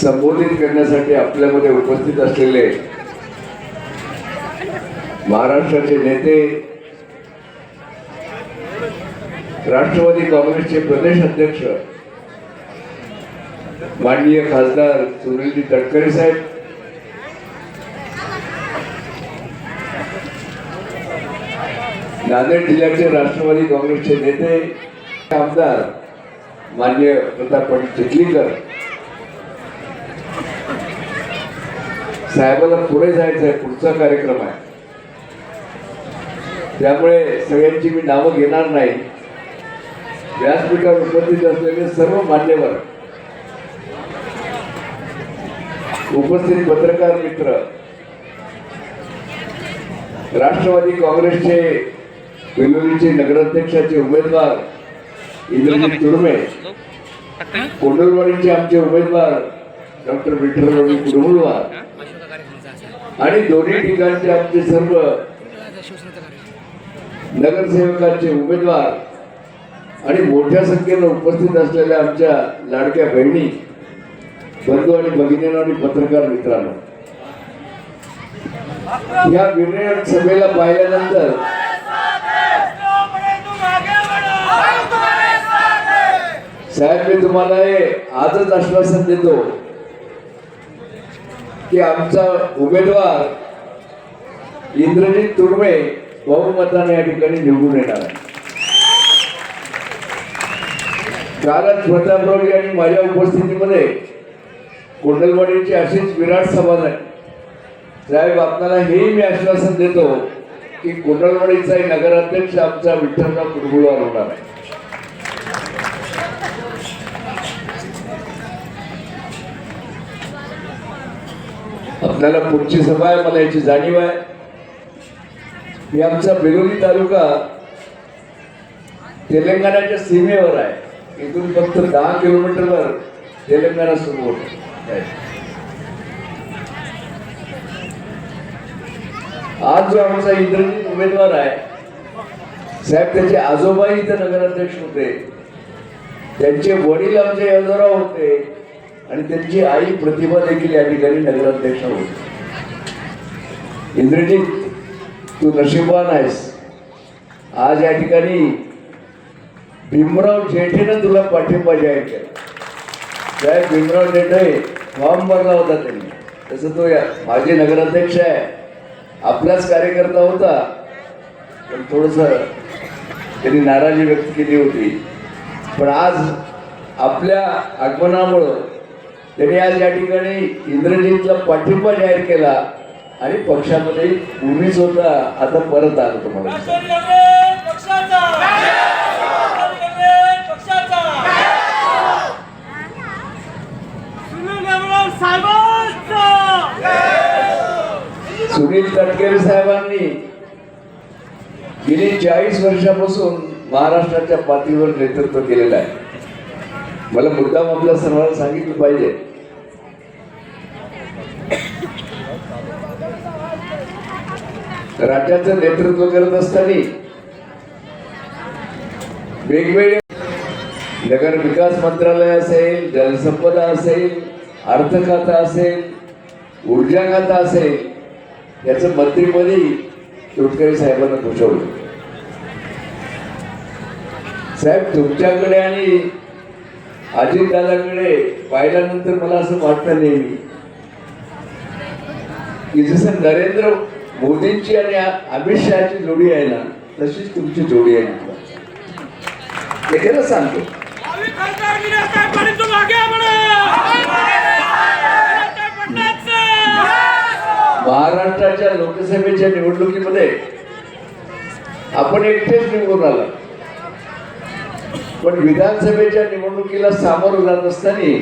संबोधित करण्यासाठी आपल्यामध्ये उपस्थित असलेले महाराष्ट्राचे नेते राष्ट्रवादी काँग्रेसचे प्रदेश अध्यक्ष माननीय खासदार सुनीलजी तटकरे साहेब नांदेड जिल्ह्याचे राष्ट्रवादी काँग्रेसचे नेते आमदार मान्य प्रताप पाटील चिखलीकर साहेबाला पुढे जायचं आहे पुढचा कार्यक्रम आहे. त्यामुळे सगळ्यांची मी नावं घेणार नाही. व्यासपीठावर उपस्थित असलेले सर्व मान्यवर उपस्थित पत्रकार मित्र राष्ट्रवादी काँग्रेसचे बेंगळुरूचे नगराध्यक्षाचे उमेदवार इंद्रजित तुर्मे कोंडलवाडीचे आमचे उमेदवार डॉक्टर विठ्ठलराव कुडमुलवार आणि दोन्ही ठिकाणचे आमचे सर्व नगरसेवकांचे उमेदवार आणि मोठ्या संख्येनं उपस्थित असलेल्या आमच्या लाडक्या बहिणी बंधू आणि भगिनींना आणि पत्रकार मित्रांनो. या विनय सभेला पाहिल्यानंतर साहेब मी तुम्हाला हे आजच आश्वासन देतो. की आमचा उमेदवार इंद्रजित तुर्मे बहुमताने या ठिकाणी निवडून येणार आहे. कालच प्रतापरावजी आणि माझ्या उपस्थितीमध्ये कोंडलवाडीची अशीच विराट सभा झाली. साहेब आपल्याला हेही मी आश्वासन देतो की कोंडलवाडीचा नगराध्यक्ष आमचा विठ्ठलराव कुरगुळवार होणार आहे. आपल्याला पुढची सभा आहे मला याची जाणीव आहे. मी आमचा बिरोली तालुका तेलंगणाच्या सीमेवर आहे. इथून फक्त दहा किलोमीटरवर तेलंगणा सुरू होत आज जो आमचा इंद्रजित उमेदवार आहे साहेब त्याचे आजोबाही इथं नगराध्यक्ष होते. त्यांचे वडील आमचे यजोराव होते. आणि त्यांची आई प्रतिभा देखील या ठिकाणी नगराध्यक्ष होती. इंद्रजीत तू नशीबवान आहेस. आज या ठिकाणी भीमराव जेठेनं तुला पाठिंबा जाहीर केला. भीमराव जेठे फॉर्म भरला होता त्यांनी. तसं तो या माझे नगराध्यक्ष आहे. आपलाच कार्यकर्ता होता. पण थोडस त्यांनी नाराजी व्यक्त केली होती. पण आज आपल्या आगमनामुळं त्यांनी आज या ठिकाणी इंद्रजितला पाठिंबा जाहीर केला आणि पक्षामध्ये पूर्वीच होता आता परत आलो तुम्हाला. सुनील देवराव सुनील तटकरे साहेबांनी गेली चाळीस वर्षापासून महाराष्ट्राच्या पातळीवर नेतृत्व केलेलं आहे. मला मुद्दाम आपल्या सर्वांना सांगितलं पाहिजे. राज्याचं नेतृत्व करत असताना वेगवेगळे नगर विकास मंत्रालय असेल जलसंपदा असेल अर्थ खाता असेल ऊर्जा खाता असेल याचं मंत्रीपदी तोटकरे साहेबांना भूषवलं साहेब तुमच्याकडे आणि अजितदादाकडे पाहिल्यानंतर मला असं वाटतं नेहमी की जसं नरेंद्र मोदींची आणि अमित शहाची जोडी आहे ना तशीच तुमची जोडी आहे. खरं सांगतो. महाराष्ट्राच्या लोकसभेच्या निवडणुकीमध्ये आपण एकटेच निवडून आला. पण विधानसभेच्या निवडणुकीला सामोरं जात असताना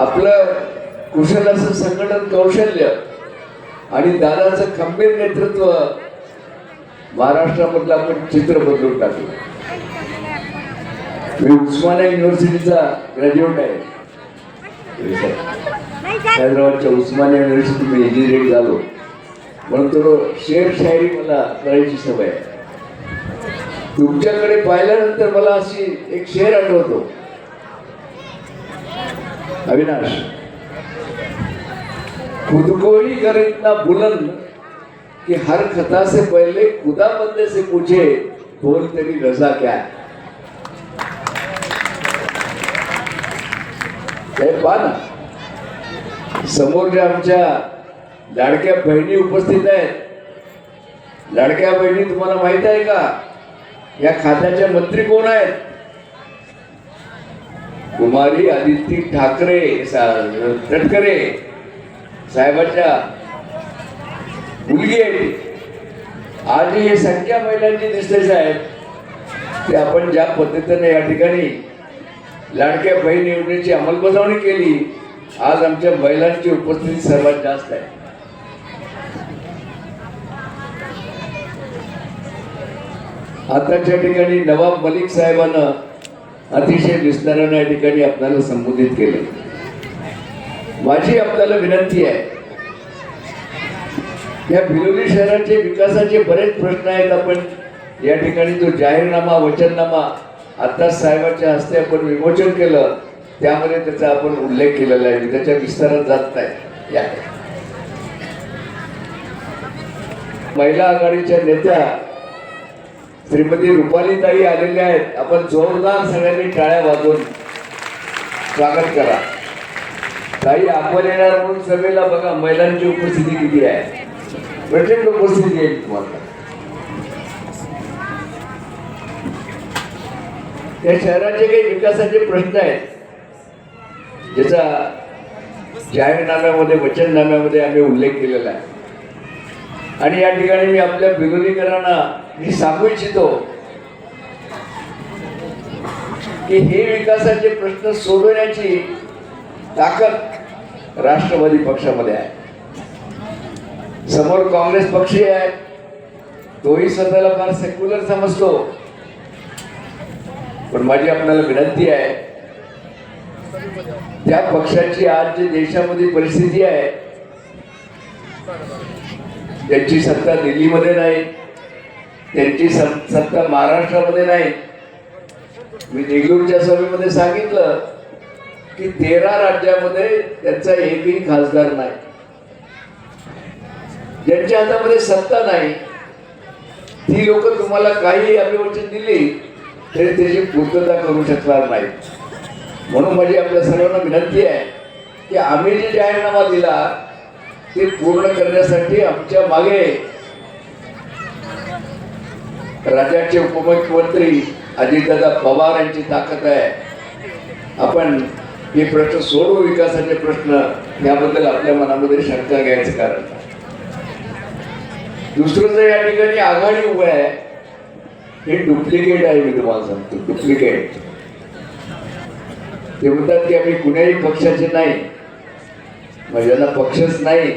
आपलं कुशल असं संघटन कौशल्य आणि दादाचं खंबीर नेतृत्व महाराष्ट्रामधलं आपण चित्र बदलून टाकलं मी उस्मानिया युनिव्हर्सिटीचा ग्रॅज्युएट आहे. हैदराबादच्या उस्मानिया युनिव्हर्सिटी मी इंजिनिअरिंग झालो. म्हणून थोडं शेर शायरी मला करायची सवय आहे. तुमच्याकडे पाहिल्यानंतर मला अशी एक शेर आठवतो. अविनाश. खुद को ही कर इतना बुलंद कि हर खता से पहले खुदा बंदे से पूछे बोल तेरी रजा क्या है? पहा ना समोर ज्या आमच्या लाडक्या बहिणी उपस्थित आहेत लाडक्या बहिणी तुम्हाला माहीत आहे का? या खात्याच्या मंत्री कोण आहेत? कुमारी आदित्य ठाकरे सा- तटकरे साहेबांच्या मुलगी आहे ती. आज हे संख्या महिलांची दिसते साहेब. ते आपण ज्या पद्धतीने या ठिकाणी लाडक्या बहीण योजनेची अंमलबजावणी केली आज आमच्या महिलांची उपस्थिती सर्वात जास्त आहे. आताच्या ठिकाणी नवाब मलिक साहेबांना अतिशय विस्तारानं या ठिकाणी आपल्याला संबोधित केलं. माझी आपल्याला विनंती आहे. या भिलोली शहराचे विकासाचे बरेच प्रश्न आहेत. आपण या ठिकाणी जो जाहीरनामा वचननामा आता साहेबांच्या हस्ते आपण विमोचन केलं त्यामध्ये त्याचा आपण उल्लेख केलेला आहे. त्याच्या विस्तारात जात नाही. या. महिला आघाडीच्या नेत्या श्रीमती रुपालीताई आलेल्या आहेत. आपण जोरदार सगळ्यांनी टाळ्या वाजवून स्वागत करा. ताई आपण येणार म्हणून सभेला बघा महिलांची उपस्थिती किती आहे. प्रचंड उपस्थिती? आहे तुम्हाला त्या शहराचे काही विकासाचे प्रश्न आहेत. ज्याचा जाहीरनाम्यामध्ये वचननाम्यामध्ये आम्ही उल्लेख केलेला आहे. आणि या ठिकाणी मी आपल्या विरोधीकरांना मी सांगू इच्छितो की हे विकासाचे प्रश्न सोडवण्याची ताकद राष्ट्रवादी पक्षामध्ये आहे. समोर काँग्रेस पक्षी आहे तोही स्वतःला फार सेक्युलर समजतो. पण माझी आपल्याला विनंती आहे त्या पक्षाची आज जी देशामध्ये परिस्थिती आहे त्यांची सत्ता दिल्लीमध्ये नाही त्यांची सत्ता महाराष्ट्रामध्ये नाही. मी देगलूरच्या सभेमध्ये सांगितलं की तेरा राज्यामध्ये त्यांचा एकही खासदार नाही. ज्यांच्या हातामध्ये सत्ता नाही ती लोक तुम्हाला काही अभिवचन दिली तरी त्याची पूर्तता करू शकणार नाही म्हणून माझी आपल्या सर्वांना विनंती आहे की आम्ही जे जाहीरनामा दिला ते पूर्ण करण्यासाठी आमच्या मागे राज्याचे उपमुख्यमंत्री अजितदादा पवार यांची ताकद आहे. आपण हे प्रश्न सोडव विकासाचे प्रश्न याबद्दल आपल्या मनामध्ये शंका घ्यायचं कारण. दुसरं जर या ठिकाणी आघाडी उभं आहे हे डुप्लिकेट आहे मी तुम्हाला सांगतो डुप्लिकेट ते म्हणतात की आम्ही कुण्याही पक्षाचे नाही मग ज्यांना पक्षच नाही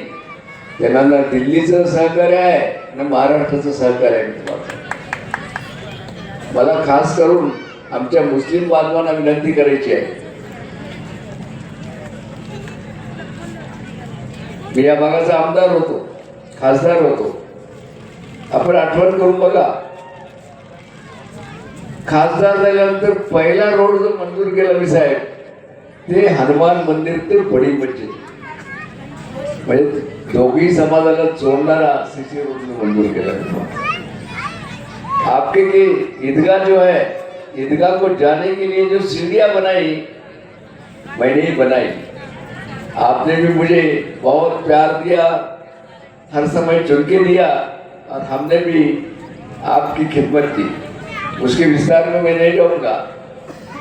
त्यांना ना दिल्लीचं सहकार्य आहे ना महाराष्ट्राचं सहकार्य आहे मी तुम्हाला मला खास करून आमच्या मुस्लिम बांधवांना विनंती करायची आहे मी या भागाचा आमदार होतो खासदार होतो. आपण आठवण करून बघा खासदार झाल्यानंतर पहिला रोड जो मंजूर केला मी साहेब ते हनुमान मंदिर ते बडी मस्जिद. म्हणजे दोघी समाजाला चोरणारा सीसी रोड मंजूर केला. आपके के ईदगाह जो है ईदगाह को जाने के लिए जो सीढ़ियाँ बनाई मैंने ही बनाई. आपने भी मुझे बहुत प्यार दिया, हर समय चुन के दिया और हमने भी आपकी खिदमत की। उसके विस्तार में मैं नहीं जाऊँगा,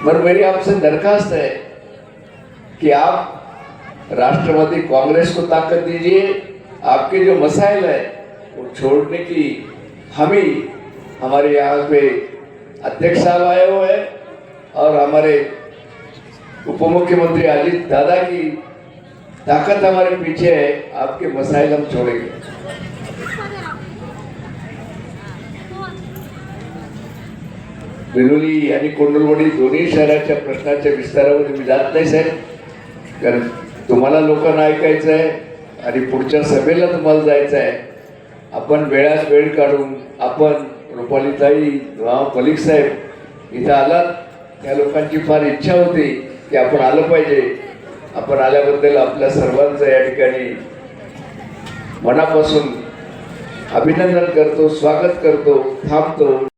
पर मेरी आपसे दरखास्त है कि आप राष्ट्रवादी कांग्रेस को ताकत दीजिए, आपके जो मसाइल है, वो छोड़ने की हम ही हमारे यहाँ पे अध्यक्ष साहब आए हुए हैं और हमारे उप मुख्यमंत्री अजित दादा की ताकत हमारे पीछे है आपके मसाइल हम छोड़ेंगे। बिलोली आणि कोंडलवाडी दोन्ही शहराच्या प्रश्नाच्या विस्तारामध्ये मी जात नाही साहेब. कारण तुम्हाला लोकांना ऐकायचं आहे आणि पुढच्या सभेला तुम्हाला जायचं आहे. आपण वेळात वेळ काढून आपण रुपालीताई मलिक साहेब इथं आलात. त्या लोकांची फार इच्छा होती की आपण आलं पाहिजे. आपण आल्याबद्दल आपल्या सर्वांचं या ठिकाणी मनापासून अभिनंदन करतो स्वागत करतो थांबतो.